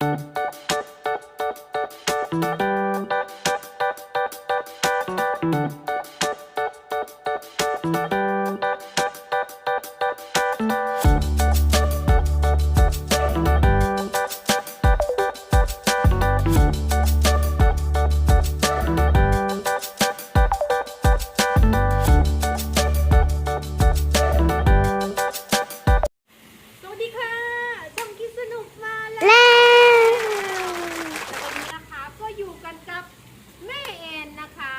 ส ก็อยู่กันกับแม่แอนนะคะ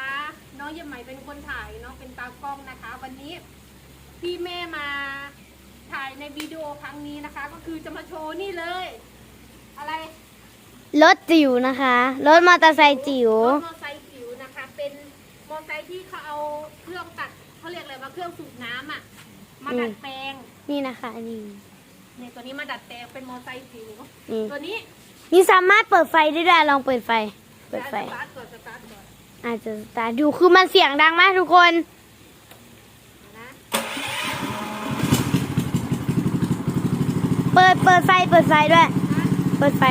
น้องเยี่ยมใหม่เป็นคนถ่ายน้องเป็นตากล้องนะคะ วันนี้ที่แม่มาถ่ายในวิดีโอครั้งนี้นะคะ ก็คือจะมาโชว์นี่เลย อะไรรถจิ๋วนะคะ รถมอเตอร์ไซค์จิ๋ว รถมอเตอร์ไซค์จิ๋วนะคะ เป็นมอเตอร์ไซค์ที่เขาเอาเครื่องตัดเขาเรียกอะไรว่าเครื่องสูบน้ำอะ มาดัดแปลงนี่นะคะนี่เนี่ยตัวนี้มาดัดแปลงเป็นมอเตอร์ไซค์จิ๋วนี่ตัวนี้ นี่สามารถเปิดไฟได้ด้วยลองเปิดไฟ เปิดไฟสตาร์ทก่อนสตาร์ทก่อนอาจจะสตาร์ทดูคือมันเสียงดังมากทุกคนนะเปิดเปิดไฟเปิดไฟด้วย เปิดไฟ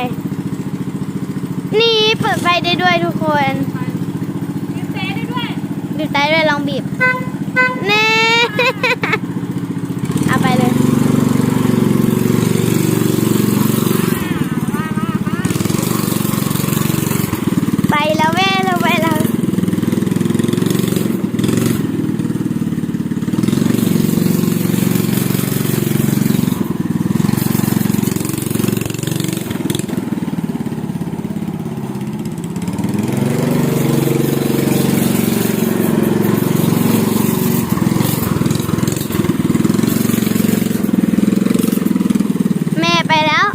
นี่เปิดไฟได้ด้วยทุกคนไปบีบแต่ได้ด้วยบีบไฟด้วยลองบีบเน่เอาไปเลย ไปแล้วแม่เราไปแล้ว แม่ไปแล้ว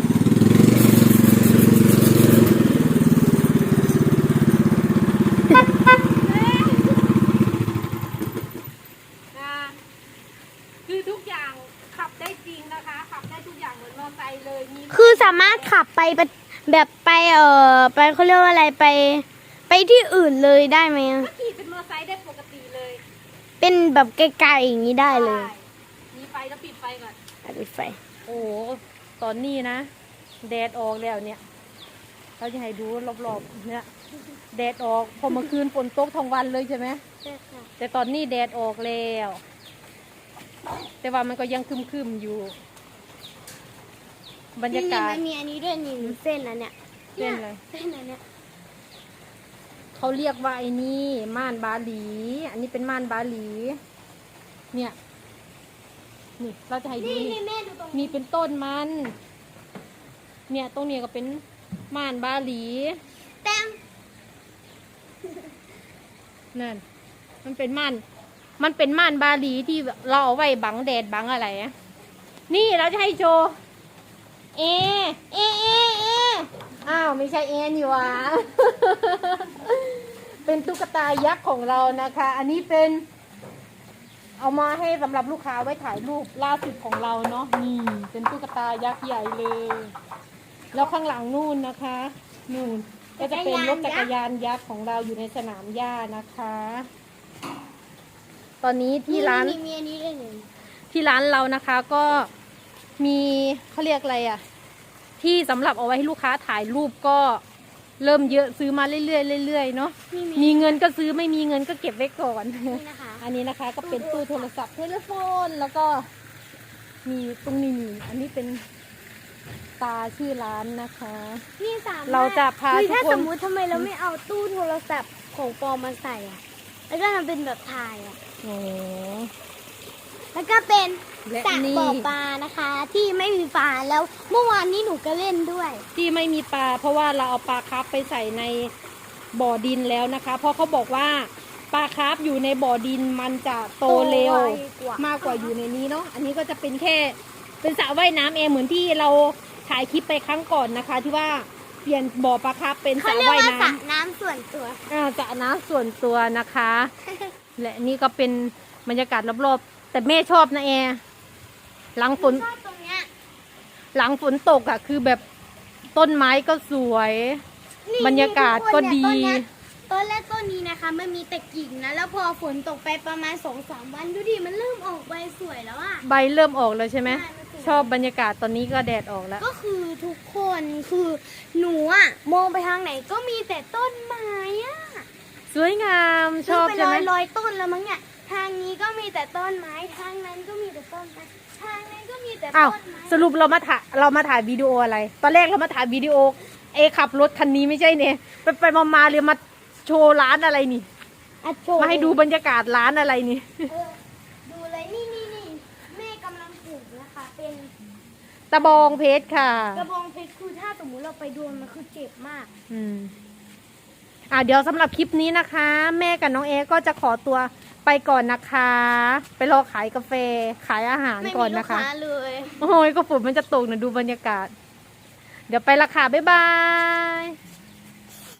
นะคือทุกอย่างขับได้จริงนะคะ ขับได้ทุกอย่าง เหมือนมอเตอร์ไซค์เลยมีคือสามารถขับไปแบบแบบไปเออไปเขาเรียกว่าอะไรไป ไปที่อื่นเลยได้ไหมอะก็ขี่เป็นมอเตอร์ไซค์ได้ปกติเลยเป็นแบบไกลๆอย่างนี้ได้เลยใช่มีไฟแล้วปิดไฟก่อนปิดไฟโอ้โหตอนนี้นะ แดดออกแล้วเนี่ย เราจะให้ดูรอบๆเนี่ย แดดออกพอเมื่อคืนฝนตกทั้งวันเลยใช่ไหม แต่ตอนนี้แดดออกแล้ว แต่ว่ามันก็ยังครึมๆอยู่ บรรยากาศนี่มันมีอันนี้ด้วยนี่เส้นอันเนี้ยเส้นอะไรเส้นอันเนี้ยเขาเรียกว่าไอ้นี่ม่านบาหลี อันนี้เป็นม่านบาหลี เนี่ยนี่เราจะให้ดูนี่นี่นี่แม่ดูตรงมีเป็นต้นมัน เนี่ยตรงเนี้ยก็เป็นม่านบาหลีแต้มนั่นมันเป็นม่าน มันเป็นม่านบาหลีที่เราเอาไว้บังแดดบังอะไรอะนี่เราจะให้โชว์ เอ เอ เอ เอ อ้าว ไม่ใช่เอนี่หวะเป็นตุ๊กตายักษ์ของเรานะคะ อันนี้เป็น เอามาให้สำหรับลูกค้าไว้ถ่ายรูปล่าสุดของเราเนาะ นี่ เป็นตุ๊กตายักษ์ใหญ่เลย แล้วข้างหลังนู่นนะคะ นู่น ก็จะเป็นรถจักรยานยักษ์ของเราอยู่ในสนามหญ้านะคะ ตอนนี้ที่ร้าน มีมีอันนี้ด้วยนี่ที่ร้านเรานะคะก็ มีเขาเรียกอะไรอะที่สำหรับเอาไว้ให้ลูกค้าถ่ายรูปก็เริ่มเยอะซื้อมาเรื่อยๆเรื่อยๆเนาะนี่มีเงินก็ซื้อไม่มีเงินก็เก็บไว้ก่อน นี่นะคะ อันนี้นะคะก็เป็นตู้โทรศัพท์เทเลโฟนแล้วก็มีตรงนี้มีอันนี้เป็นตาชื่อร้านนะคะ นี่สามารถเราจะพาเฮ้ยทุกถ้าคน สมมุติทำไมเราไม่เอาตู้โทรศัพท์ของปลอมมาใส่อะแล้วก็ทำเป็นแบบถ่ายอะโอ้แล้วก็เป็น และสระนี่บ่อปลานะคะที่ไม่มีปลาแล้วเมื่อวานนี้หนูก็เล่นด้วย ที่ไม่มีปลา เพราะว่าเราเอาปลาคาร์ฟไปใส่ในบ่อดินแล้วนะคะ เพราะเขาบอกว่าปลาคาร์ฟอยู่ในบ่อดินมันจะโตเร็ว โตไวกว่ามากกว่าอยู่ในนี้เนาะอันนี้ก็จะเป็นแค่เป็นสระว่ายน้ำเองเหมือนที่เราถ่ายคลิปไปครั้งก่อนนะคะ ที่ว่าเปลี่ยนบ่อปลาคาร์ฟเป็นสเขาระเรียกว่ายว่าสระน้ำน้ำส่วนตัวอ่าสระน้ำส่วนตัวนะคะ และนี่ก็เป็นบรรยากาศรอบๆ แต่แม่ชอบนะแอร์ หลังฝน ชอบตรงเนี้ยหลังฝนตกอะ่ะ คือแบบต้นไม้ก็สวย นี่บรรยากาศก็ดี นี่ทุคนเนี่ยต้นเนี้ยต้นแรกต้นนี้นะคะ มันมีแต่กิ่งนะแล้วพอฝนตกไปประมาณสองสามวันดูดิมันเริ่มออกใบสวยแล้วอะ ใบเริ่มออกแล้วใช่ไหม ใช่มันสวย ชอบบรรยากาศตอนนี้ก็แดดออกแล้ว ก็คือทุกคนคือหนูอะมองไปทางไหนก็มีแต่ต้นไม้อะสวยงามชอบซื้ไปใช่ร้ไหอมยร้อยต้นแล้วมั้งเนี่ย ทางนี้ก็มีแต่ต้นไม้ ทางนั้นก็มีแต่ต้นไม้ ทางนั้นก็มีแต่อ้าวต้นไม้สรุปเรามาถ่ายเรามาถ่ายวิดีโออะไร ตอนแรกเรามาถ่ายวิดีโอเอขับรถคันนี้ไม่ใช่เนี่ยไปไปมามาเลยมาโชว์ร้านอะไรนี่อะโชว์มาให้ดูบรรยากาศร้านอะไรนี่ เออดูเลยนี่นี่นี่แม่กำลังปลูกนะคะ เป็นตะบองเพชรค่ะ กระบองเพชรคือถ้าสมมุติเราไปโดนมันคือเจ็บมาก อืม อ่าเดี๋ยวสำหรับคลิปนี้นะคะ แม่กับน้องเอก็จะขอตัว ไปก่อนนะคะ ไปรอขายกาแฟขายอาหารไม่ก่อมีนลูนะกคะ ค้าเลยโอ้ยก็ฝนมันจะตกนะดูบรรยากาศ เดี๋ยวไปละค่ะ บ๊ายบาย